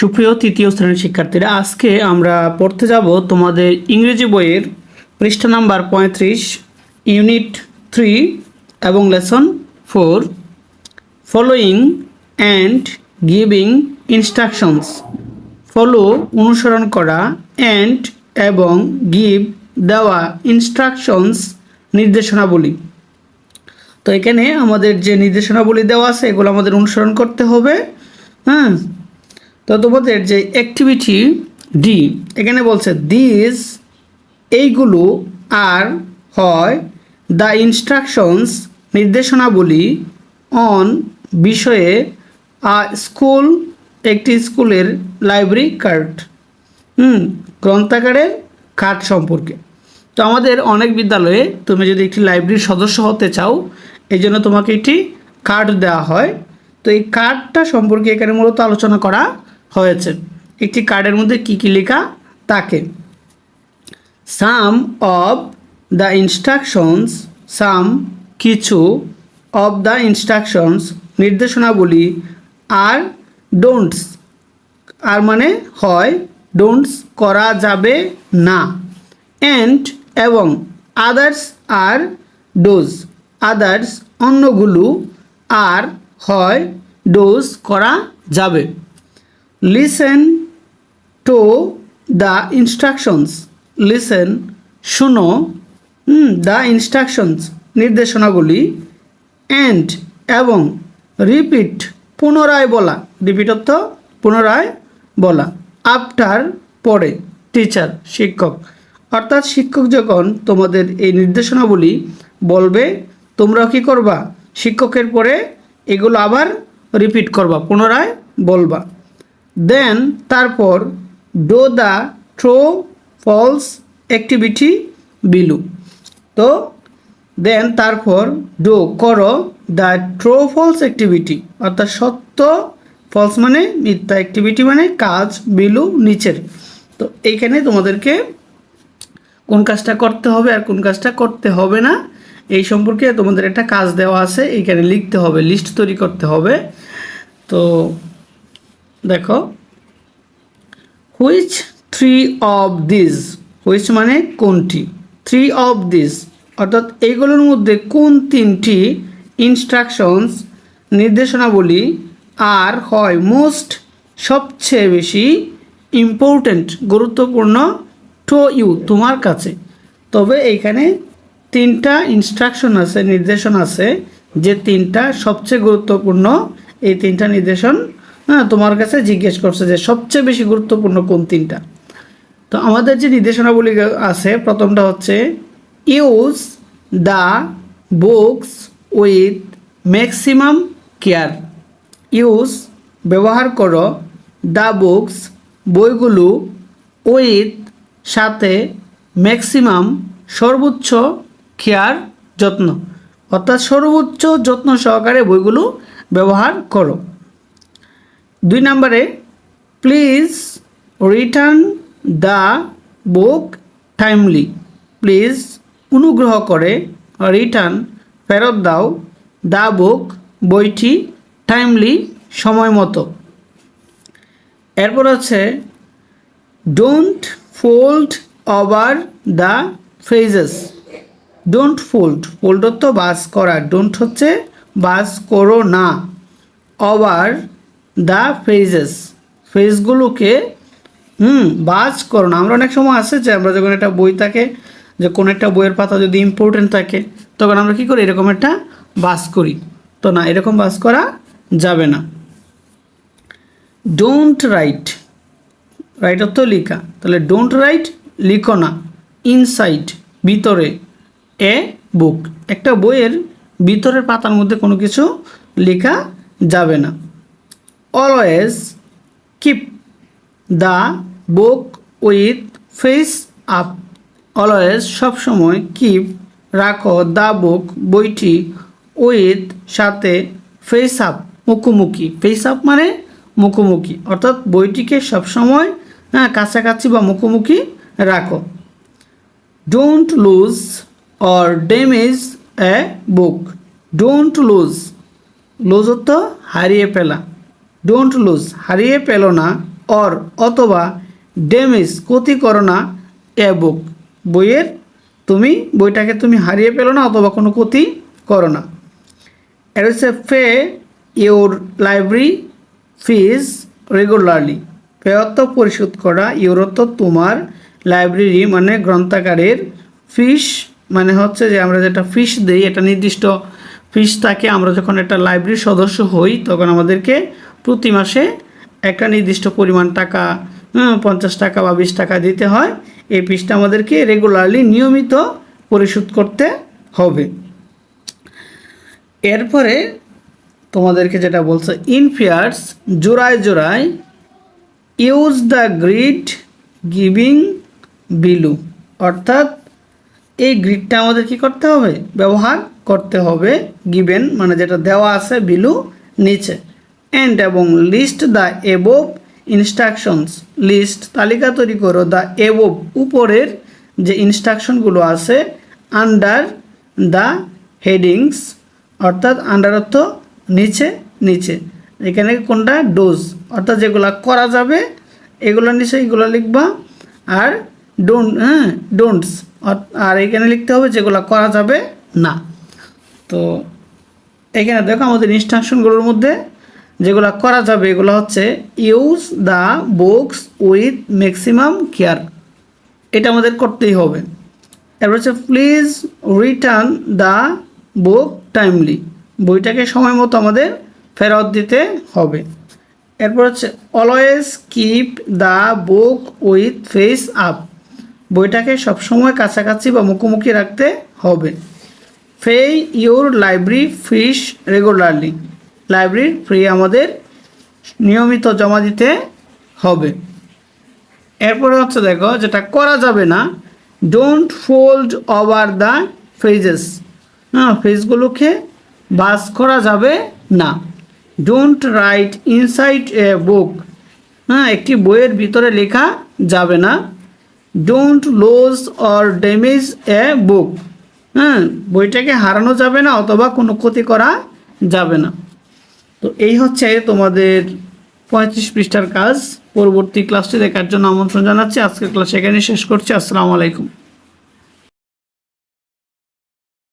সুপ্রিয় তৃতীয় শ্রেণির শিক্ষার্থীরা, আজকে আমরা পড়তে যাব তোমাদের ইংরেজি বইয়ের পৃষ্ঠা নাম্বার পঁয়ত্রিশ, ইউনিট থ্রি এবং lesson four following and giving instructions follow অনুসরণ করা অ্যান্ড এবং গিভ দেওয়া ইনস্ট্রাকশনস নির্দেশনাবলী। তো এখানে আমাদের যে নির্দেশনাবলী দেওয়া আছে, এগুলো আমাদের অনুসরণ করতে হবে। হ্যাঁ? তো তোমাদের যে অ্যাক্টিভিটি ডি এখানে বলছে দিস এইগুলো আর হয় দ্য ইনস্ট্রাকশনস নির্দেশনাবলী অন বিষয়ে স্কুল একটি স্কুলের লাইব্রেরি কার্ড হুম, গ্রন্থাগারের কার্ড সম্পর্কে। তো আমাদের অনেক বিদ্যালয়ে তুমি যদি একটি লাইব্রেরির সদস্য হতে চাও এই জন্য তোমাকে একটি কার্ড দেওয়া হয়। তো এই কার্ডটা সম্পর্কে এখানে মূলত আলোচনা করা হয়েছে। একটি কার্ডের মধ্যে কী কী লেখা থাকে? Some of the instructions, some কিছু অব দ্য ইনস্ট্রাকশনস, নির্দেশনাবলী, আর ডোন্টস। আর মানে হয়, ডোন্টস করা যাবে না। অ্যান্ড এবং আদার্স আর ডোজ। আদার্স অন্যগুলো আর হয়, ডোজ করা যাবে। Listen to the instructions listen শুনো দ্য ইনস্ট্রাকশনস নির্দেশনাগুলি অ্যান্ড এবং রিপিট পুনরায় বলা রিপিট অর্থ পুনরায় বলা আফটার পরে টিচার শিক্ষক। অর্থাৎ শিক্ষক যখন তোমাদের এই নির্দেশনাবলী বলবে তোমরাও কী করবা? শিক্ষকের পরে এগুলো আবার রিপিট করবা, পুনরায় বলবা। দেন তারপর do the true false activity below তো দেন তারপর ডো করো দ্য ট্রো ফলস অ্যাক্টিভিটি অর্থাৎ সত্য ফলস মানে মিথ্যা অ্যাক্টিভিটি মানে কাজ বিলু নিচের। তো এইখানে তোমাদেরকে কোন কাজটা করতে হবে আর কোন কাজটা করতে হবে না, এই সম্পর্কে তোমাদের একটা কাজ দেওয়া আছে, এইখানে লিখতে হবে লিস্ট তৈরি করতে হবে। তো দেখো which three of this which মানে কোনটি? থ্রি অফ দিস অর্থাৎ এইগুলোর মধ্যে কোন তিনটি ইনস্ট্রাকশনস নির্দেশনাবলী আর হয় মোস্ট সবচেয়ে বেশি ইম্পর্ট্যান্ট গুরুত্বপূর্ণ টু ইউ তোমার কাছে? তবে এইখানে তিনটা ইনস্ট্রাকশন আছে, নির্দেশন আছে, যে তিনটা সবচেয়ে গুরুত্বপূর্ণ, এই তিনটা নির্দেশন হ্যাঁ তোমার কাছে জিজ্ঞেস করছে যে সবচেয়ে বেশি গুরুত্বপূর্ণ কোন তিনটা? তো আমাদের যে নির্দেশনাবলী আছে, প্রথমটা হচ্ছে use the books with maximum care use ব্যবহার করো দ্য বুকস বইগুলো উইথ সাথে ম্যাক্সিমাম সর্বোচ্চ কেয়ার যত্ন। অর্থাৎ সর্বোচ্চ যত্ন সহকারে বইগুলো ব্যবহার করো। দুই নম্বরে please return the book timely please অনুগ্রহ করে রিটার্ন ফেরত দাও দ্য বুক বইটি টাইমলি সময় মতো। এরপর হচ্ছে don't fold over the phrases don't fold fold তো বাস করা। ডোন্ট হচ্ছে বাস করো না। ওভার দ্য ফেজেস ফেজগুলোকে হুম করো না। আমরা অনেক সময় আছে যে আমরা যখন একটা বই থাকে, যে কোনো একটা বইয়ের পাতা যদি ইম্পর্টেন্ট থাকে, তখন আমরা কী করি? এরকম একটা বাস করি। তো না, এরকম বাস করা যাবে না। ডোন্ট রাইট রাইট অর্থ লিখা। তাহলে ডোন্ট রাইট লিখো না। ইনসাইড ভিতরে, এ বুক একটা বইয়ের ভিতরের পাতার মধ্যে কোনো কিছু লেখা যাবে না। Always keep the book with face up always সবসময় কিপ রাখো দ্য বুক বইটি উইথ সাথে ফেস আপ মুখোমুখি। ফেস আপ মানে মুখোমুখি। অর্থাৎ বইটিকে সবসময় হ্যাঁ কাছাকাছি বা মুখোমুখি রাখো। Don't lose or damage a book don't lose lose হারিয়ে ফেলা। ডোন্ট লুজ হারিয়ে পেল না। অর অথবা ড্যামেজ ক্ষতি করো না এ বুক বইয়ের তুমি, বইটাকে তুমি হারিয়ে পেল না অথবা কোনো ক্ষতি করো না। এটা হচ্ছে pay your library fees regularly pay অর্থ পরিশোধ করা ইউর অর্থ তোমার লাইব্রেরি মানে গ্রন্থাগারের ফিস মানে হচ্ছে যে আমরা যেটা ফিস দিই, এটা নির্দিষ্ট ফিস থাকে। আমরা যখন একটা লাইব্রেরির সদস্য হই, তখন আমাদেরকে প্রতি মাসে একটা নির্দিষ্ট পরিমাণ টাকা পঞ্চাশ টাকা বা বিশ টাকা দিতে হয়। এই ফিসটা আমাদেরকে রেগুলারলি নিয়মিত পরিশোধ করতে হবে। এরপরে তোমাদেরকে যেটা বলছে ইনফিয়ার্স জোড়ায় জোড়ায় use the grid giving below অর্থাৎ এই গ্রিডটা আমাদের কি করতে হবে? ব্যবহার করতে হবে। গিভেন মানে যেটা দেওয়া আছে বিলু নিচে। অ্যান্ড এবং list the above instructions list তালিকা তৈরি করো দ্য এবভ উপরের যে ইনস্ট্রাকশনগুলো আছে আন্ডার দ্য হেডিংস অর্থাৎ আন্ডার অর্থ নিচে নিচে। এখানে কোনটা? ডোজ অর্থাৎ যেগুলো করা যাবে, এগুলো নিচে, এগুলো লিখবা, আর ডোন্ট হ্যাঁ ডোন্টস আর এখানে লিখতে হবে যেগুলো করা যাবে না। তো, এখানে দেখো আমাদের ইনস্ট্রাকশনগুলোর মধ্যে যেগুলো করা যাবে, এগুলো হচ্ছে use the books with maximum care এটা আমাদের করতেই হবে। এরপর হচ্ছে please return the book timely বইটাকে সময় মতো আমাদের ফেরত দিতে হবে। এরপর হচ্ছে always keep the book with face up বইটাকে সবসময় কাছাকাছি বা মুখোমুখি রাখতে হবে। Pay your library fees regularly লাইব্রেরির ফ্রি আমাদের নিয়মিত জমা দিতে হবে। এরপরে হচ্ছে দেখো যেটা করা যাবে না don't fold over the pages হ্যাঁ ফেজগুলোকে বাস করা যাবে না। Don't write inside a book হ্যাঁ একটি বইয়ের ভিতরে লেখা যাবে না। Don't lose or damage a book হ্যাঁ বইটাকে হারানো যাবে না অথবা কোনো ক্ষতি করা যাবে না। তো এই হচ্ছে তোমাদের পঁয়ত্রিশ পৃষ্ঠার কাজ। পরবর্তী ক্লাসটি দেখার জন্য আমন্ত্রণ জানাচ্ছি। আজকের ক্লাস এখানে শেষ করছি। আসসালামু আলাইকুম।